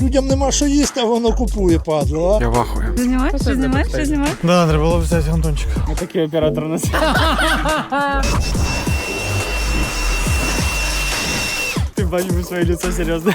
Людям нема що їсти, а воно купує, падло, а? Я вахую. Ти знімаєш? Що знімаєш? Що знімаєш? Да, треба було взяти гандончик. Такий оператор у нас. Ти бачиш своє лицо серйозно.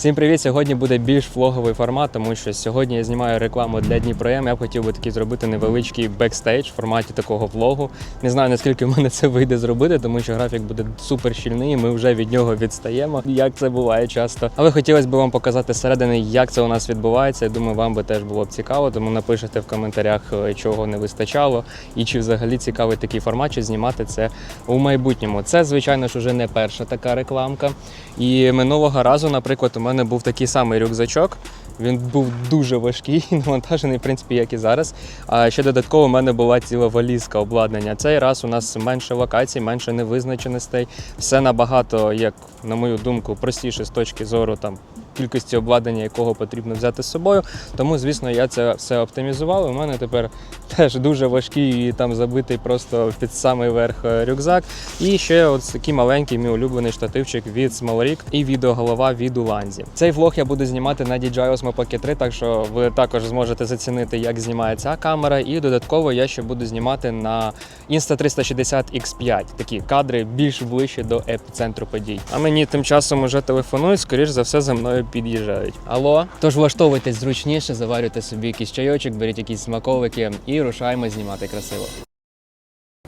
Всім привіт! Сьогодні буде більш влоговий формат, тому що сьогодні я знімаю рекламу для Дніпром. Я б хотів би такий зробити невеличкий бекстейдж в форматі такого влогу. Не знаю наскільки в мене це вийде зробити, тому що графік буде супер щільний. Ми вже від нього відстаємо, як це буває часто. Але хотілося б вам показати зсередини, як це у нас відбувається. Я думаю, вам би теж було б цікаво, тому напишете в коментарях, е, чого не вистачало, і чи взагалі цікавий такий формат, чи знімати це у майбутньому. Це, звичайно ж, уже не перша така рекламка. І минулого разу, наприклад, у мене був такий самий рюкзачок. Він був дуже важкий навантажений, в принципі, як і зараз. А ще додатково у мене була ціла валізка обладнання. Цей раз у нас менше локацій, менше невизначеностей. Все набагато, як на мою думку, простіше з точки зору там кількості обладнання, якого потрібно взяти з собою. Тому, звісно, я це все оптимізував. У мене тепер теж дуже важкий і там забитий просто під самий верх е, рюкзак. І ще от такий маленький мій улюблений штативчик від Smallrik і відеоголова від Уланзі. Цей влог я буду знімати на DJI Osmo Pocket 3, так що ви також зможете зацінити, як знімає ця камера. І додатково я ще буду знімати на Insta360 X5. Такі кадри більш ближче до епіцентру подій. А мені тим часом уже телефонують, скоріш за все за мною під'їжджають. Алло, тож влаштовуйтесь зручніше, заварюйте собі якийсь чайочок, беріть якісь смаковики і рушаємо знімати красиво.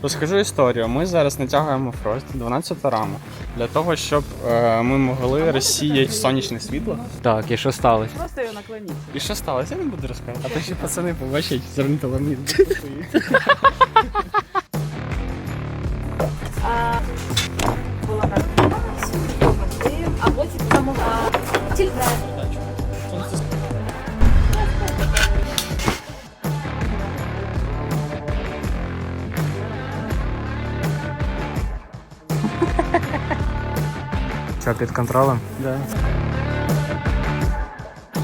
Розкажу історію. Ми зараз натягуємо фрост 12 раму для того, щоб е, ми могли розсіяти сонячне світло. Так, і що сталося? Просто його наклоніть. І що сталося? Я не буду розказувати. А то ще пацани побачать зернитоламід. Що під контролем? Да.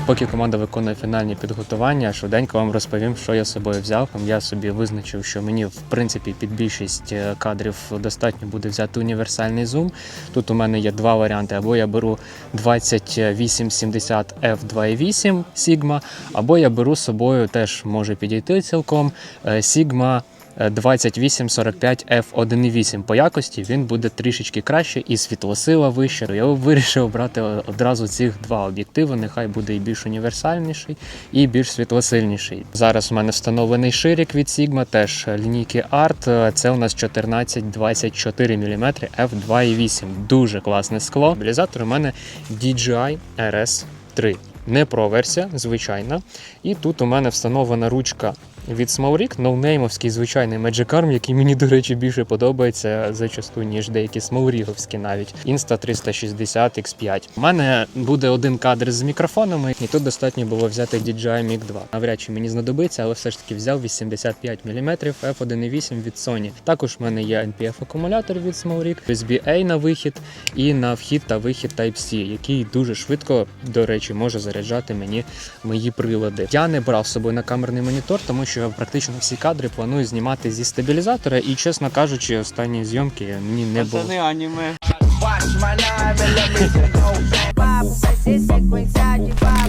Поки команда виконує фінальні підготування, швиденько вам розповім, що я з собою взяв. Я собі визначив, що мені в принципі під більшість е, кадрів достатньо буде взяти універсальний зум. Тут у мене є два варіанти: або я беру 2870 f2.8 Sigma, або я беру з собою, теж може підійти цілком е, Sigma 2845 f1.8 по якості він буде трішечки краще і світлосила вища. Я вирішив брати одразу цих два об'єктиви. Нехай буде і більш універсальніший, і більш світлосильніший. Зараз у мене встановлений ширик від Sigma, теж лінійки Art. Це у нас 1424 мм f2.8. Дуже класне скло. Стабілізатор у мене DJI RS3. Не Pro версія, звичайна. І тут у мене встановлена ручка від Smallrik, ноунеймовський звичайний Arm, який мені, до речі, більше подобається зачасту, ніж деякі смауріговські навіть. Insta 360 X5. У мене буде один кадр з мікрофонами, і тут достатньо було взяти DJI Mic 2. Навряд чи мені знадобиться, але все ж таки взяв 85 мм f1.8 від Sony. Також в мене є NPF акумулятор від Smallrik, USB-A на вихід і на вхід та вихід Type-C, який дуже швидко, до речі, може заряджати мені мої прилади. Я не брав з собою на камерний монітор, тому що практично всі кадри планую знімати зі стабілізатора, і, чесно кажучи, останні зйомки мені не було. Пацани аніме.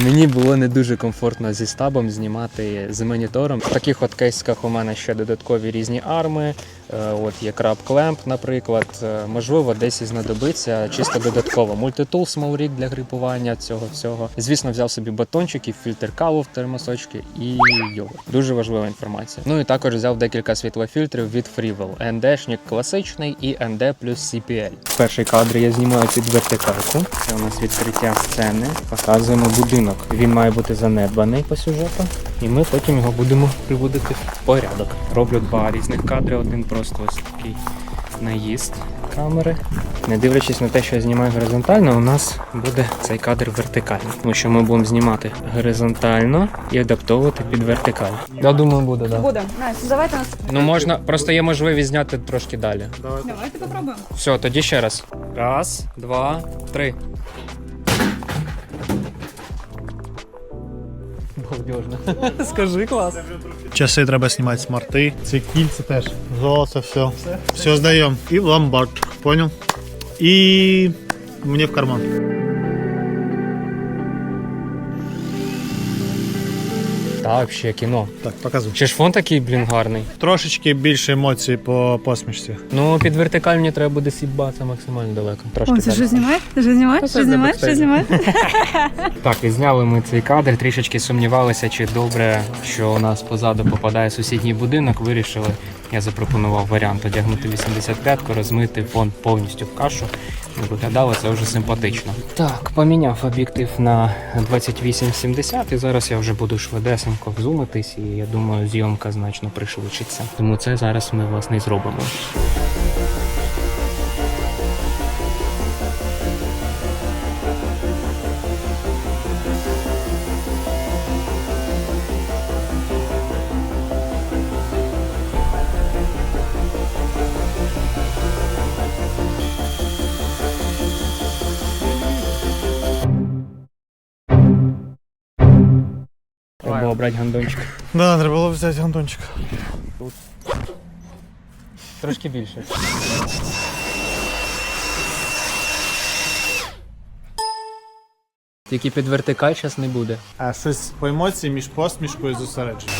Мені було не дуже комфортно зі стабом знімати з монітором. В таких от кейсках у мене ще додаткові різні арми. Е, От є краб клемп, наприклад. Е, Можливо, десь і знадобиться чисто додатково. Мультитул Small для грипування цього всього. Звісно, взяв собі батончики, фільтр каву в термосочки і йогурт. Дуже важлива інформація. Ну і також взяв декілька світлофільтрів від Freewell. ND-шник класичний і ND плюс CPL. Перший кадр я знімаю під вертикальку. Це у нас відкриття сцени. Показуємо будинок. Він має бути занедбаний по сюжету, і ми потім його будемо приводити в порядок. Роблю два різних кадри. Один просто ось такий наїзд камери. Не дивлячись на те, що я знімаю горизонтально, у нас буде цей кадр вертикальний. Тому що ми будемо знімати горизонтально і адаптовувати під вертикаль. Я думаю, буде, так. Да. Буде. Настя, давайте нас. Ну можна, просто є можливість зняти трошки далі. Давайте попробуємо. Все, тоді ще раз. Раз, два, три. Балдежно. Скажи клас. Часи треба знімати смарти. Ці кільця теж. Золото, все. Все здаємо. І в ломбард. Понял? І мені в карман. Та взагалі кіно. Так, показуй. Чи ж фон такий, блін, гарний. Трошечки більше емоцій по посмішці. Ну, під вертикаль мені треба буде сібатися максимально далеко. Трошки ти далі. що знімаєш? Ти що? Та Що це для знімаєш? Що знімаєш? Так, і зняли ми цей кадр, трішечки сумнівалися, чи добре, що у нас позаду попадає сусідній будинок. Вирішили, я запропонував варіант одягнути 85-ку, розмити фон повністю в кашу. Виглядало це вже симпатично. Так, поміняв об'єктив на 28-70 і зараз я вже буду швидесенько взумитись, і я думаю, зйомка значно пришвидшиться. Тому це зараз ми власне і зробимо. Треба було брати гандончик. Да, треба було взяти гандончик. Трошки більше. Тільки під вертикаль зараз не буде. А щось по емоції між посмішкою і зосередженням.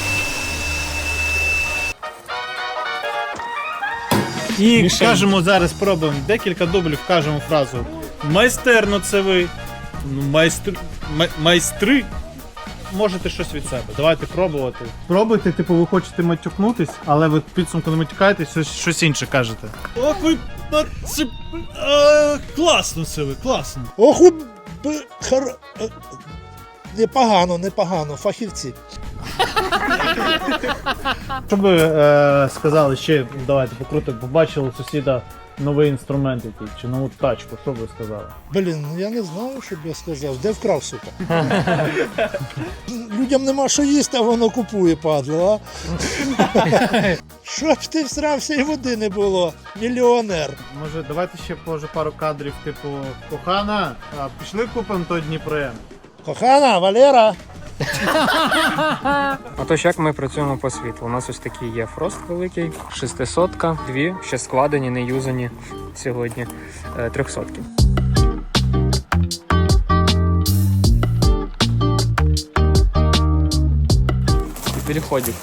І кажемо зараз, пробуємо декілька дублів, кажемо фразу. Майстерно це ви. Ну, майстр... май- майстри. Можете щось від себе. Давайте пробувати. Пробуйте, типу, ви хочете матюкнутись, але ви в підсумку не матюкаєтесь, щось, щось інше кажете. Ох, ви це, класно це ви, класно. Ох, у б- хар... е, Непогано, непогано, фахівці. Що би е, сказали ще, давайте покрутимо, побачили сусіда новий інструмент якийсь, чи нову тачку, що б ви сказали? Блін, ну я не знаю, що б я сказав. Де вкрав, сука? Людям нема що їсти, а воно купує, падло, а? Щоб ти всрався і води не було. Мільйонер. Може, давайте ще може пару кадрів, типу, кохана, а пішли купимо той Дніпрем. Кохана, Валера. Отож, як ми працюємо по світлу? У нас ось такий є фрост великий, 600 дві ще складені, не юзані сьогодні, е, 300 Переходик.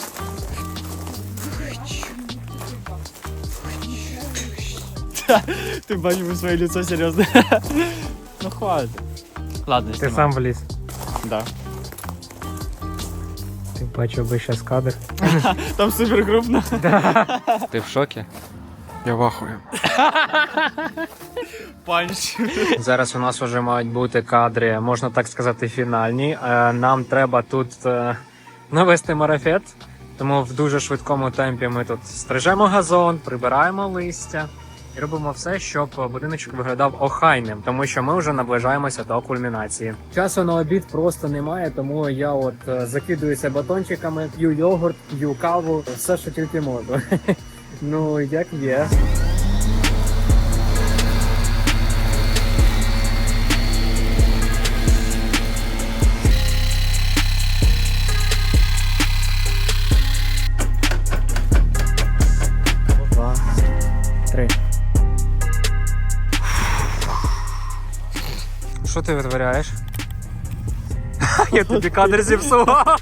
Ти бачив своє лицо серйозно. ну хватит. Ладно, Ти сам вліз. Да. Бачив би зараз кадр. Там супер крупно. Ти в шокі? Я вахую. Панч. Зараз у нас вже мають бути кадри, можна так сказати, фінальні. Е, Нам треба тут е, навести марафет, тому в дуже швидкому темпі ми тут стрижемо газон, прибираємо листя і робимо все, щоб будиночок виглядав охайним, тому що ми вже наближаємося до кульмінації. Часу на обід просто немає, тому я от е, закидуюся батончиками, п'ю йогурт, п'ю каву, все, що тільки можу. Ну, як є. Ти витворяєш? Я тобі кадр зіпсував.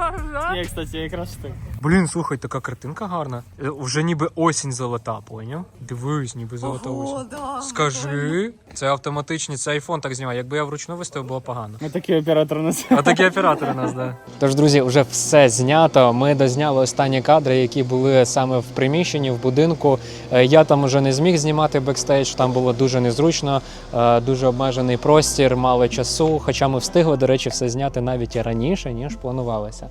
Ні, кстати, якраз так. Блін, слухай, така картинка гарна. Е, Вже ніби осінь золота, поняв? Дивись, ніби золота осінь. Скажи, це автоматичні, це айфон так знімає. Якби я вручну виставив, було погано. Ми такі оператори у нас. А такі оператори у нас, да. Тож, друзі, вже все знято. Ми дозняли останні кадри, які були саме в приміщенні, в будинку. Е, Я там уже не зміг знімати бекстейдж, там було дуже незручно, е, дуже обмежений простір, мало часу. Хоча ми встигли, до речі, все зняти навіть і раніше, ніж планувалося.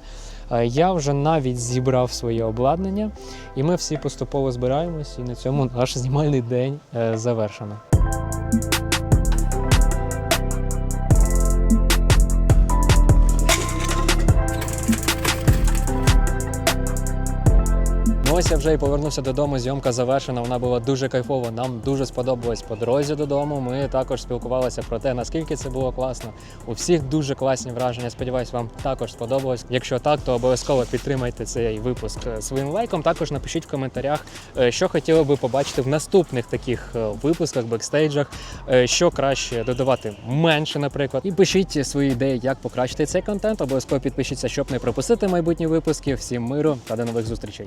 Е, Я вже навіть зібрав своє обладнання, і ми всі поступово збираємось, і на цьому наш знімальний день е, завершено. Ось я вже і повернувся додому. Зйомка завершена. Вона була дуже кайфова. Нам дуже сподобалось по дорозі додому. Ми також спілкувалися про те, наскільки це було класно. У всіх дуже класні враження. Сподіваюсь, вам також сподобалось. Якщо так, то обов'язково підтримайте цей випуск е, своїм лайком. Також напишіть в коментарях, е, що хотіли би побачити в наступних таких е, випусках, бекстейджах, що краще додавати менше, наприклад. І пишіть свої ідеї, як покращити цей контент. Обов'язково підпишіться, щоб не пропустити майбутні випуски. Всім миру та до нових зустрічей.